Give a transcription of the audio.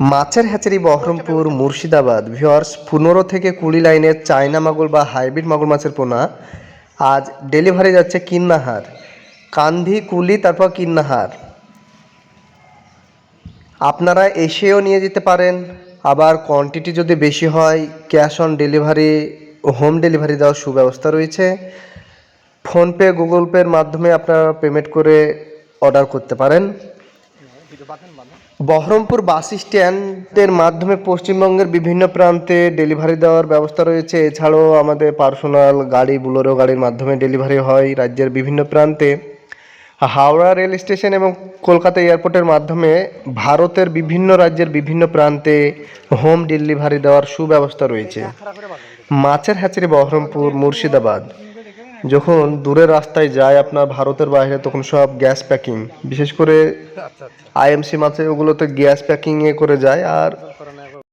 মাছের hatchery Baharampur Murshidabad. Viewers পনেরো থেকে কুড়ি লাইনের চায়না মাগুর বা হাইব্রিড মাগুর মাছের পোনা। আজ ডেলিভারি যাচ্ছে কিন্নাহার। কান্ধি কুলি, তারপর কিন্নাহার। আপনারা এসেও নিয়ে যেতে পারেন। আবার কোয়ান্টিটি যদি বেশি হয় cash on delivery home delivery দেওয়ার সুব্যবস্থা রয়েছে। ফোনপে গুগল পের মাধ্যমে আপনারা পেমেন্ট করে অর্ডার করতে পারেন। বহরমপুর বাস স্ট্যান্ডের মাধ্যমে পশ্চিমবঙ্গের বিভিন্ন প্রান্তে ডেলিভারি দেওয়ার ব্যবস্থা রয়েছে। এছাড়াও আমাদের পার্সোনাল গাড়ি বুলোরো গাড়ির মাধ্যমে ডেলিভারি হয় রাজ্যের বিভিন্ন প্রান্তে। হাওড়া রেল স্টেশন এবং কলকাতা এয়ারপোর্টের মাধ্যমে ভারতের বিভিন্ন রাজ্যের বিভিন্ন প্রান্তে হোম ডেলিভারি দেওয়ার সুব্যবস্থা রয়েছে। মাছের হ্যাচারি বহরমপুর মুর্শিদাবাদ। যখন দূরের রাস্তায় যায় আপনার ভারতের বাইরে তখন সব গ্যাস প্যাকিং। বিশেষ করে আইএমসি মাছে ওগুলোতে গ্যাস প্যাকিংয়ে করে যায় আর